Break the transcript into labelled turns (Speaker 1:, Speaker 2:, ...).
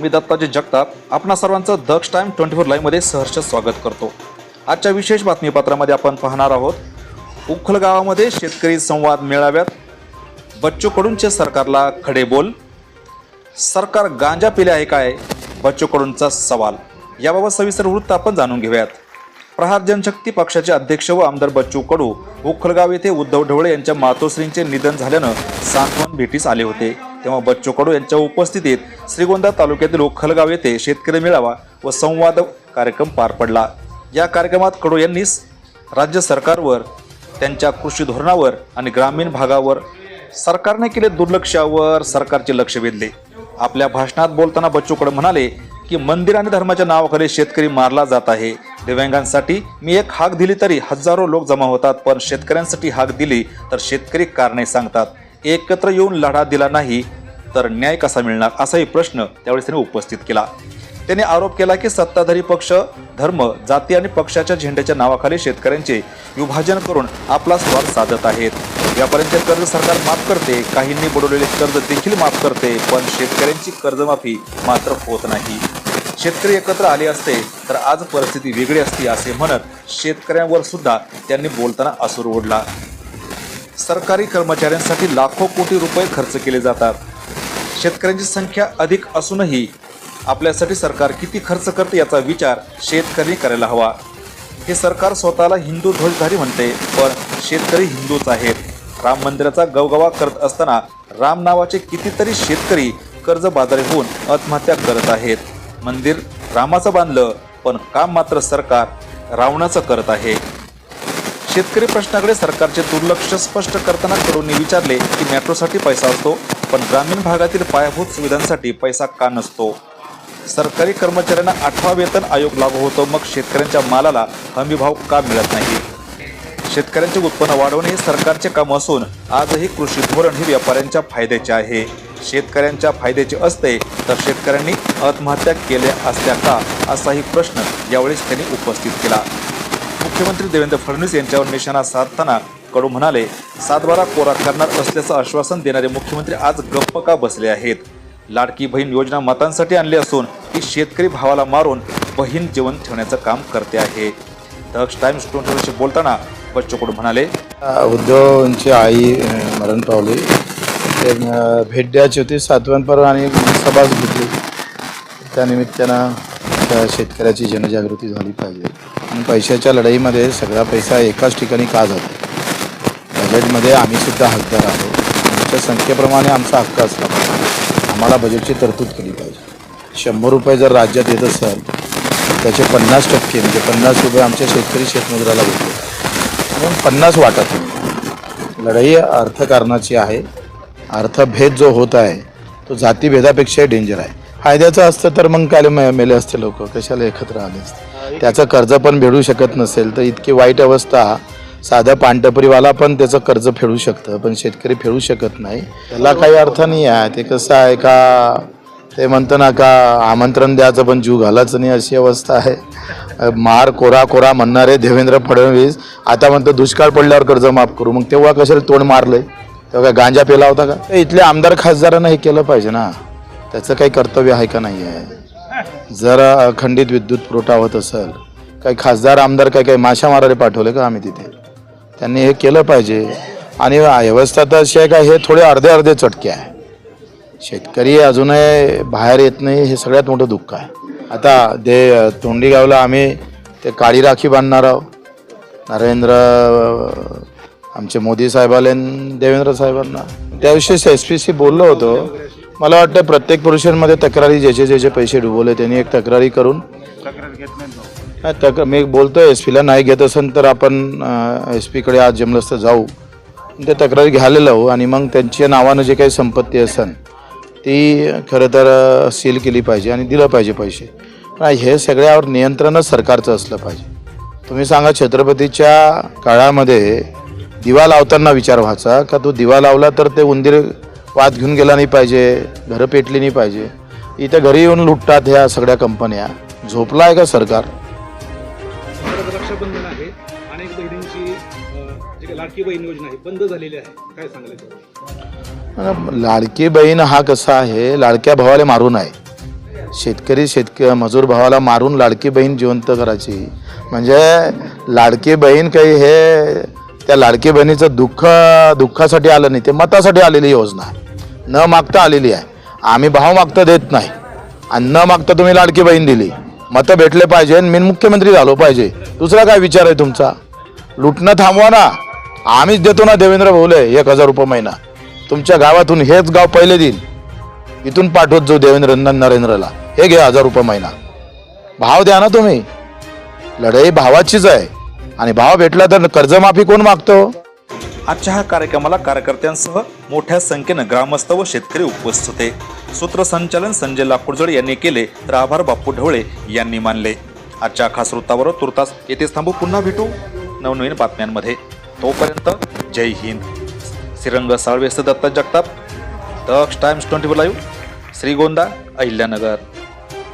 Speaker 1: मी दत्ताजी जगताप आपणा सर्वांचं Daksh time twenty four लाईव्हमध्ये सहर्ष स्वागत करतो. आजच्या विशेष बातमीपत्रामध्ये आपण पाहणार आहोत उखल गावामध्ये शेतकरी संवाद मेळाव्यात बच्चू कडूंचे सरकारला खडे बोल सरकार गांजा पिले आहे काय बच्चू कडूंचा सवाल याबाबत सविस्तर वृत्त आपण जाणून घेऊयात. प्रहार जनशक्ती पक्षाचे अध्यक्ष व आमदार बच्चू कडू उखलगाव येथे उद्धव ढवळे यांच्या मातोश्रींचे निधन झाल्यानं सांत्वन भेटीस आले होते. तेव्हा बच्चू कडू यांच्या उपस्थितीत श्रीगोंदा तालुक्यातील उखलगाव येथे शेतकरी मेळावा व संवाद कार्यक्रम पार पडला. या कार्यक्रमात कडू यांनी राज्य सरकारवर त्यांच्या कृषी धोरणावर आणि ग्रामीण भागावर सरकारने केले दुर्लक्षावर सरकारचे लक्ष वेधले. आपल्या भाषणात बोलताना बच्चू कडू म्हणाले की मंदिर आणि धर्माच्या नावाखाली शेतकरी मारला जात आहे. दिव्यांगांसाठी मी एक हाक दिली तरी हजारो लोक जमा होतात पण शेतकऱ्यांसाठी हाक दिली तर शेतकरी कारणे सांगतात. एकत्र येऊन लढा दिला नाही तर न्याय कसा मिळणार असाही प्रश्न त्यावेळेस त्यांनी उपस्थित केला. त्यांनी आरोप केला की सत्ताधारी पक्ष धर्म जाती आणि पक्षाच्या झेंड्याच्या नावाखाली शेतकऱ्यांचे विभाजन करून आपला स्वार्थ साधत आहेत. व्यापाऱ्यांचे कर्ज सरकार माफ करते काहींनी बुडवलेले कर्ज देखील माफ करते पण शेतकऱ्यांची कर्जमाफी मात्र होत नाही. शेतकरी एकत्र आले असते तर आज परिस्थिती वेगळी असती असे म्हणत शेतकऱ्यांवर सुद्धा त्यांनी बोलताना असूर ओढला. सरकारी कर्मचाऱ्यांसाठी लाखो कोटी रुपये खर्च केले जातात. शेतकऱ्यांची संख्या अधिक असूनही आपल्यासाठी सरकार किती खर्च करते याचा विचार शेतकरी करायला हवा. हे सरकार स्वतःला हिंदू ध्वजधारी म्हणते पण शेतकरी हिंदूच आहेत. राम मंदिराचा गवगवा करत असताना राम नावाचे कितीतरी शेतकरी कर्जबाजारी होऊन आत्महत्या करत आहेत. मंदिर रामाचं बांधलं पण काम मात्र सरकार रावणाचं करत आहे. शेतकरी प्रश्नाकडे सरकारचे दुर्लक्ष स्पष्ट करताना कडूंनी विचारले की मेट्रोसाठी पैसा असतो पण ग्रामीण भागातील पायाभूत सुविधांसाठी पैसा का नसतो? सरकारी कर्मचाऱ्यांना आठवा वेतन आयोग लागू होतो मग शेतकऱ्यांच्या मालाला हमीभाव का मिळत नाही? शेतकऱ्यांचे उत्पन्न वाढवणे हे सरकारचे काम असून आजही कृषी धोरण हे व्यापाऱ्यांच्या फायद्याचे आहे. शेतकऱ्यांच्या फायद्याचे असते तर शेतकऱ्यांनी आत्महत्या केल्या असत्या का असाही प्रश्न यावेळेस त्यांनी उपस्थित केला. मुख्यमंत्री देवेंद्र फडणवीस यांच्यावर निशाणा साधताना कडू म्हणाले सातबारा कोरा करणार असल्याचं आश्वासन देणारे मुख्यमंत्री आज गप्प का बसले आहेत? लाडकी बहीण योजना मतांसाठी आणली असून ती शेतकरी भावाला मारून बहीण जीवन ठेवण्याचं काम करते आहे. दक्ष टाइम्स ट्वेंटी बोलताना बच्चू कडू म्हणाले
Speaker 2: उद्धवची आई मरण पावली. भेट द्यायची होती सातवनपर आणि सभा घेतली. त्यानिमित्तानं त्या शेतकऱ्याची जनजागृती झाली पाहिजे. आणि पैशाच्या लढाईमध्ये सगळा पैसा एकाच ठिकाणी का जातो? बजेटमध्ये आम्ही सुद्धा हकदार आहोत. आमच्या संख्येप्रमाणे आमचा हक्क असला पाहिजे. आम्हाला बजेटची तरतूद केली पाहिजे. शंभर रुपये जर राज्यात येत असाल त्याचे पन्नास टक्के म्हणजे पन्नास रुपये आमच्या शेतकरी शेतमजुराला भेटले. म्हणून पन्नास वाटत नाही. लढाई अर्थकारणाची आहे. अर्थभेद जो होत आहे तो जातीभेदापेक्षाही डेंजर आहे. फायद्याचं असतं तर मग काय मे- मेले असते लोक. कशाला एकत्र आले असते? त्याचं कर्ज पण भेडू शकत नसेल तर इतकी वाईट अवस्था. साधा पानटपरीवाला पण त्याचं कर्ज फेडू शकतं पण शेतकरी फेडू शकत नाही. त्याला काही अर्थ नाही आहे. ते कसं आहे का? ते म्हणतं ना का आमंत्रण द्यायचं पण जीव घालायचं नाही अशी अवस्था आहे. मार कोरा कोरा म्हणणारे देवेंद्र फडणवीस आता म्हणतो दुष्काळ पडल्यावर कर्ज माफ करू. मग तेव्हा कशाला तोंड मारलंय? तेव्हा काय गांजा पेला होता का? इथल्या आमदार खासदारांना हे केलं पाहिजे ना. त्याचं काही कर्तव्य आहे का नाही आहे जर अखंडित विद्युत पुरवठा होत असेल काही खासदार आमदार काय काही माशा मारायला पाठवले का आम्ही तिथे? त्यांनी हे केलं पाहिजे. आणि व्यवस्था तर अशी आहे का हे थोडे अर्धे अर्धे चटके आहे. शेतकरी अजूनही बाहेर येत नाही हे सगळ्यात मोठं दुःख आहे. आता ते तोंडी गावला आम्ही ते काळी राखी बांधणार आहोत. नरेंद्र आमचे मोदी साहेबाला देवेंद्र साहेबांना. त्याविषयी एस पी सी बोललो होतो. मला वाटतं प्रत्येक पुरुषांमध्ये तक्रारी ज्याचे ज्याचे पैसे डुबवले त्यांनी एक तक्रारी करून नाही तक मी बोलतोय एस पीला नाही घेत असेल तर आपण एस पीकडे आज जमलंच तर जाऊ. ते तक्रारी घ्यायला लावू आणि मग त्यांच्या नावानं जे काही संपत्ती असेल ती खरं तर सील केली पाहिजे आणि दिलं पाहिजे पैसे. हे सगळ्यावर नियंत्रणच सरकारचं असलं पाहिजे. तुम्ही सांगा छत्रपतीच्या काळामध्ये दिवा लावताना विचार व्हायचा का तो दिवा लावला तर ते उंदीर वाद घेऊन गेला नाही पाहिजे घरं पेटली नाही पाहिजे. इथं घरी येऊन लुटतात ह्या सगळ्या कंपन्या. झोपला आहे का सरकार?
Speaker 3: रक्षाबंधन आहे. अनेक बहिणींची लाडकी बहीण योजना आहे बंद झालेली आहे. काय सांगाल याच्यावर?
Speaker 2: अन लाडकी बहीण हा कसा आहे? लाडक्या भावाला मारून आहे शेतकरी शेतक मजूर भावाला मारून लाडकी बहीण जिवंत करायची. म्हणजे लाडकी बहीण काही हे त्या लाडकी बहिणीचं दुःख दुःखासाठी आलं नाही ते मतासाठी आलेली योजना. आहे न मागता आलेली आहे. आम्ही भाव मागता देत नाही. आणि न मागता तुम्ही लाडकी बहीण दिली. मतं भेटले पाहिजे आणि मी मुख्यमंत्री झालो पाहिजे. दुसरा काय विचार आहे तुमचा? लुटणं थांबवा ना. आम्हीच देतो ना देवेंद्र भाऊले एक हजार रुपये महिना. तुमच्या गावातून हेच गाव पहिले देईल. इथून पाठवत जाऊ देवेंद्र नरेंद्रला. हे घे हजार रुपये महिना. भाव द्या ना तुम्ही. लढाई भावाचीच आहे. आणि भाव भेटला तर कर्जमाफी कोण मागतो?
Speaker 1: आजच्या ह्या कार्यक्रमाला कार्यकर्त्यांसह मोठ्या संख्येनं ग्रामस्थ व शेतकरी उपस्थित होते. सूत्रसंचालन संजय लाकूडजोड यांनी केले तर आभार बाप्पू ढवळे यांनी मानले. आजच्या खास वृत्तावर तुर्तास येथेच थांबू पुन्हा भेटू नवनवीन बातम्यांमध्ये. तोपर्यंत जय Hind. Shrirang साळवेस्त Datta Jagtap. Daksh Times twenty four live. Shrigonda Ahilyanagar.